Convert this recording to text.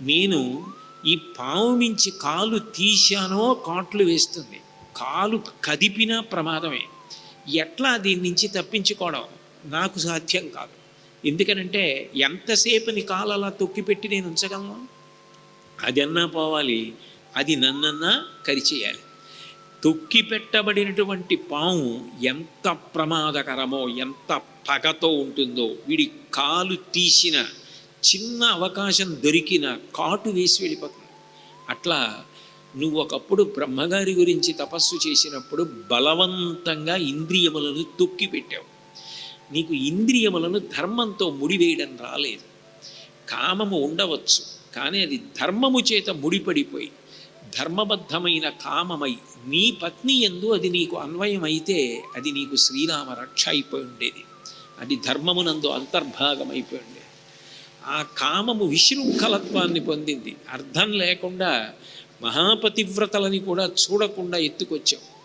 నేను ఈ పాము మించి కాలు తీశానో కాట్లు వేస్తుంది. కాలు కదిపినా ప్రమాదమే. ఎట్లా దీని నుంచి తప్పించుకోవడం నాకు సాధ్యం కాదు. ఎందుకనంటే ఎంతసేపు నీ కాలు అలా తొక్కిపెట్టి నేను ఉంచగలను? అది పోవాలి అది నన్నన్నా కరిచేయాలి. తొక్కి పెట్టబడినటువంటి పాము ఎంత ప్రమాదకరమో ఎంత పగతో ఉంటుందో వీడి కాలు తీసిన చిన్న అవకాశం దొరికిన కాటు వేసి వెళ్ళిపోతుంది అట్లా నువ్వు ఒకప్పుడు బ్రహ్మగారి గురించి తపస్సు చేసినప్పుడు బలవంతంగా ఇంద్రియములను తొక్కి పెట్టావు. నీకు ఇంద్రియములను ధర్మంతో ముడివేయడం రాలేదు. కామము ఉండవచ్చు కానీ అది ధర్మము చేత ముడిపడిపోయి ధర్మబద్ధమైన కామమై నీ పత్ని ఎందు అది నీకు అన్వయమైతే అది నీకు శ్రీరామ రక్ష అయిపోయి ఉండేది. అది ధర్మమునందు అంతర్భాగం అయిపోయి ఉండేది ఆ కామము విశృంఖలత్వాన్ని పొందింది. అర్థం లేకుండా మహాపతివ్రతలని కూడా చూడకుండా ఎత్తుకొచ్చావు.